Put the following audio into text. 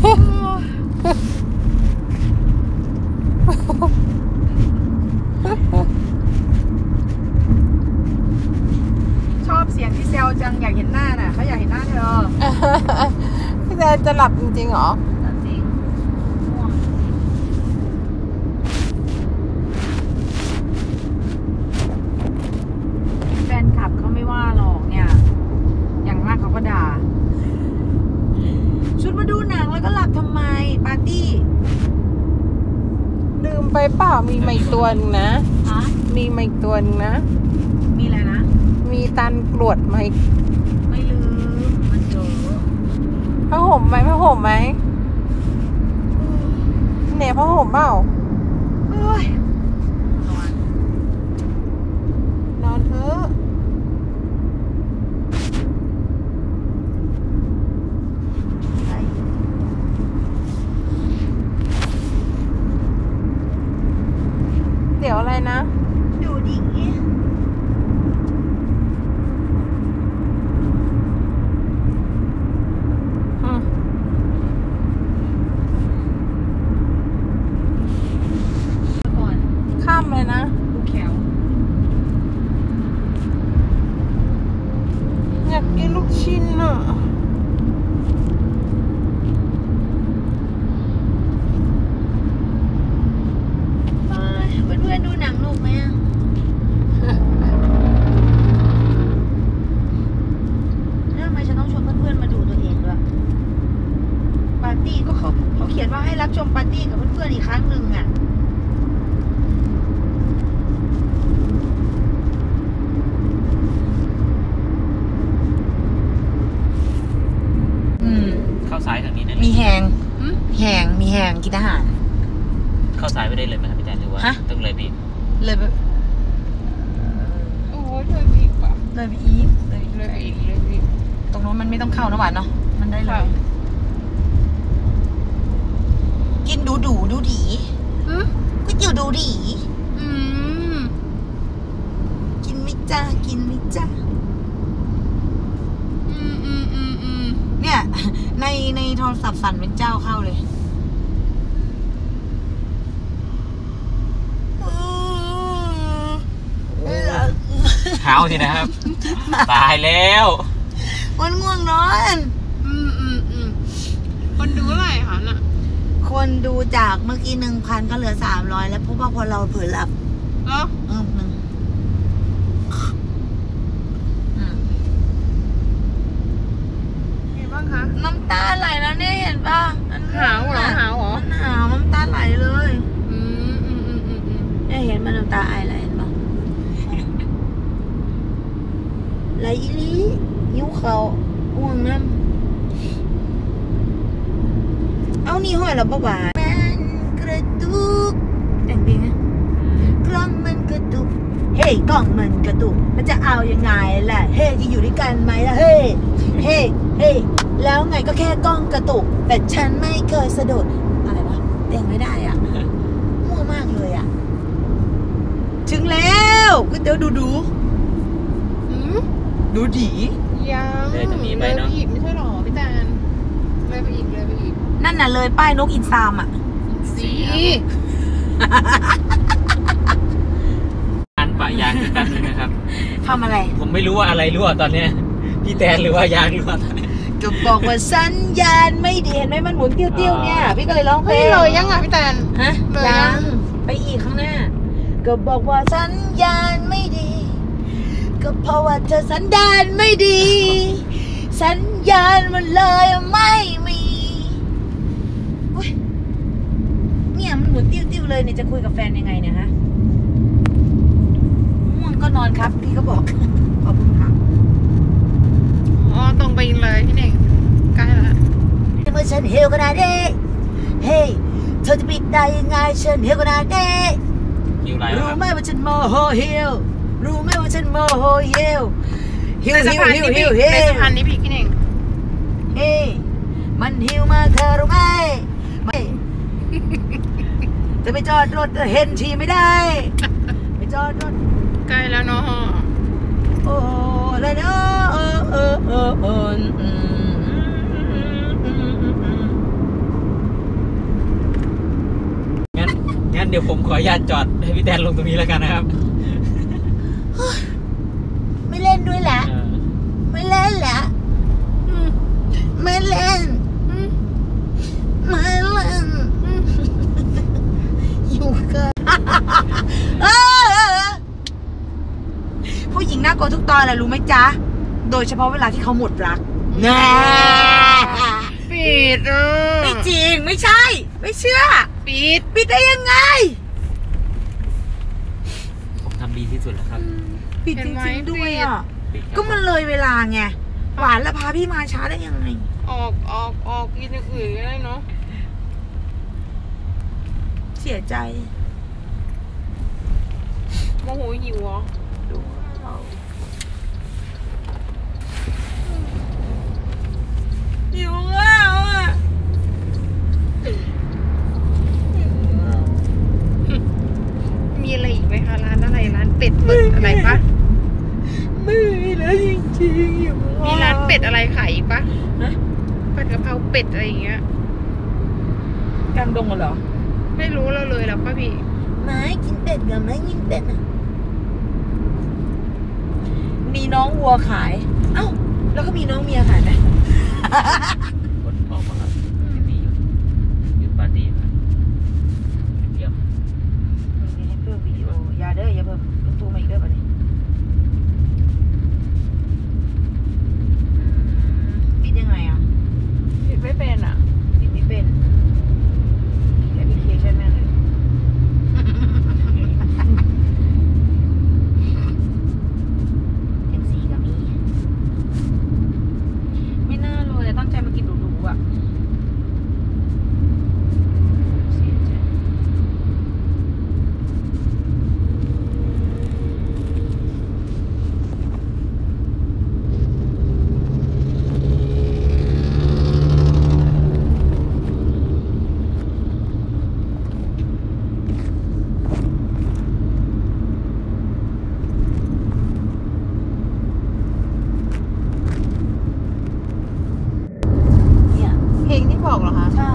ชอบเสียงที่เซลจังอยากเห็นหน้าน่ะเขาอยากเห็นหน้าเธอ พี่แดนจะหลับจริงๆเหรอ จริงง่วงแฟนคลับเขาไม่ว่าหรอกเนี่ย อย่างมากเขาก็ด่า ชุดมาดูหนังแล้วก็หลับทำไม ปาร์ตี้ ลืมไปเปล่ามีมาอีกตัวหนึงนะ ฮะมีมาอีกตัวหนึงนะ มีอะไรนะ มีตันกรวดมาอีกไม่ลืม มันเจอผ้าห่มไหมผ้าห่มไหมเนี่ยผ้าห่มเปล่า เอ้ยนอน นอนเถอะ ไป เดี๋ยวอะไรนะ ดูดิ อืม ก่อน ข้ามเลยนะ ดูแขว อยากกินลูกชิ้นอะ เอ้ยเพื่อนๆดูหนังหนุกไหมอะแล้วทำไมฉันต้องชวนเพื่อนๆมาดูตัวเองด้วย ปาร์ตี้ก็เขาเขาเขียนว่าให้รับชมปาร์ตี้กับเพื่อนๆอีกครั้งหนึ่งอะ อืม เข้าซ้ายทาง นี้นะมีแหงแหงมีแหงกินอาหาร เข้าซ้ายไม่ได้เลยไหมครับพี่แตนหรือว่าฮะ ต้องเลยไปอีกเลยไปโอ้ยเลยอีกป่ะเลยไปอีกเลยเลยอีกเลยอีกตรงนู้นมันไม่ต้องเข้านะหวานเนาะมันได้เลค่ะย กินดูดูดูดีอืมก๋วยเตี๋ยวดูดี อืมกินไหมิจ้ากินไหมิจ้า อืมอืมอืมอืม เนี่ย ในในโทรศัพท์สั่นเป็นเจ้าเข้าเลยหาวสินะครับ ตายแล้วมันง่วงนอน อืมอืมอืมคนดูเท่าไหร่คะน่ะ คนดูจากเมื่อกี้หนึ่งพันก็เหลือสามร้อยแล้วเพราะว่าพอเราเผลอหลับเหรออืมหนึ่งอืม ไงบ้างคะ น้ำตาไหลแล้ว เนี่ยเห็นป่ะมันหาวเหรอหาวเหรอ มันหาวน้ำตาไหลเลยอืมอืมอืมอืมอืมเนี่ยเห็นมันน้ำตาไอไหลเห็นป่ะไหลอีหลียิ้วเขาห่วงน้ำเอานี่ห้อยแล้วปะวะมันกระตุกแต่งเพลงไงกล้องมันกระตุก เฮ้ยกล้องมันกระตุกมันจะเอายังไงล่ะ เฮ้ยจะอยู่ด้วยกันไหมล่ะ เฮ้ยเฮ้ยเฮ้ย แล้วไงก็แค่กล้องกระตุก แต่ฉันไม่เคยสะดุดอะไรวะเด้งไม่ได้อะมั่วมากเลยอะ ถึงแล้วก๋วยเตี๋ยวดูดูอืมดูดียังเลยจะมีไปเนอะลยไปอีกไม่ใช่หรอพี่แตนเลยไปอีกเลยไปอีกนั่นน่ะเลยป้ายนกอินซามอะ สีอันปะยางกันนึงนะครับ ทำอะไร ผมไม่รู้ว่าอะไรรั่วตอนเนี้ยพี่แตนหรือว่ายางรั่วตอนเนี้ย ก็บอกว่าสัญญาณไม่ดีเห็นไหมมันหมุนเตี้ยวๆเนี่ยพี่ก็เลยร้องเพลเฮ้ยงเลยยังอะพี่แตน ฮะเลยยัยังง ไปอีกข้างหน้า ก็บอกว่าสัญญาณไม่ดี ก็เพราะว่าเธอสัญญาณไม่ดี สัญญาณมันเลยไม่มีอุ๊ยเนี่ยมันหมุนติ้วๆเลยเนี่ยจะคุยกับแฟนยังไงเนี่ยฮะง่วงก็นอนครับ พี่ก็บอกขอบคุณค่ะอ๋อ ตรงไปอีกเลยพี่เน่งใกล้ละเมื่อฉันเฮลขนาดนี้เฮ้ยเธอจะปิดได้ยังไงฉันเฮลขนาดนี้หิวไรแล้วรู้ครับไหมว่าฉันโมโหเฮลรู้ไหมว่าฉันโมโหเฮลเฮลในเฮสะลพานเฮนี้ลเฮพี่ลเฮในลสะพานนี้พี่พี่เน่งเฮ้ยมันหิวมากเธอรู้ไหมไม่จะไปจอดรถเห็นทีไม่ได้ไปจอดรถใกล้แล้วเนาะโอ้ and on. งั้นเดี๋ยวผมขออนุญาตจอดให้พี่แดนลงตรงนี้แล้วกันนะครับ ไม่เล่นด้วยละ ไม่เล่นละ ไม่เล่น น่ากลัวทุกตอนแหละรู้ไหมจ๊ะ โดยเฉพาะเวลาที่เขาหมดรักแน่ปิดอะไม่จริงไม่ใช่ ไม่เชื่อ ปิด ปิดได้ยังไง ผมทำดีที่สุดแล้วครับปิดจริงๆด้วยอะ ปิดครับก็มันเลยเวลาไง หวานแล้วพาพี่มาช้าได้ยังไง ออกออกออกกินอย่างอื่นก็ได้เนาะเสียใจโมโหหิวเหรอ ดูเราหิวข้าวอะ มีอะไรอีกไหมคะร้านอะไรร้าน เป็ดเปิดอะไรปะไม่มีแล้วจริงๆหิวข้วมีร้านเป็ดอะไรขายอีกปะฮะผัดกะเพราเป็ดอะไรอย่างเงี้ยกลางดงเหรอ ไม่รู้เราเลยแล้วป่ะพี่ไม่กินเป็ดกับไม่กินเป็ดอะมีน้องวัวขาย เอ้า แล้วก็มีน้องเมียขายไหม คนออกมาครับที่นี่หยุดหยุดปาร์ตี้ครับเยี่ยม มีให้เพิ่มวิดีโออย่าเด้ออย่าเพิ่มลูกตูมาอีกเด้อบัดนี้ปิดยังไงอะ ผิดไม่เป็นอะ ปิดไม่เป็นแอปพลิเคชันแม่งเลยยังสีกับมี ไม่น่าเลยตั้งใจมากินหรูๆอะเสียใจ เนี่ย เพลงที่ บอกเหรอคะ ใช่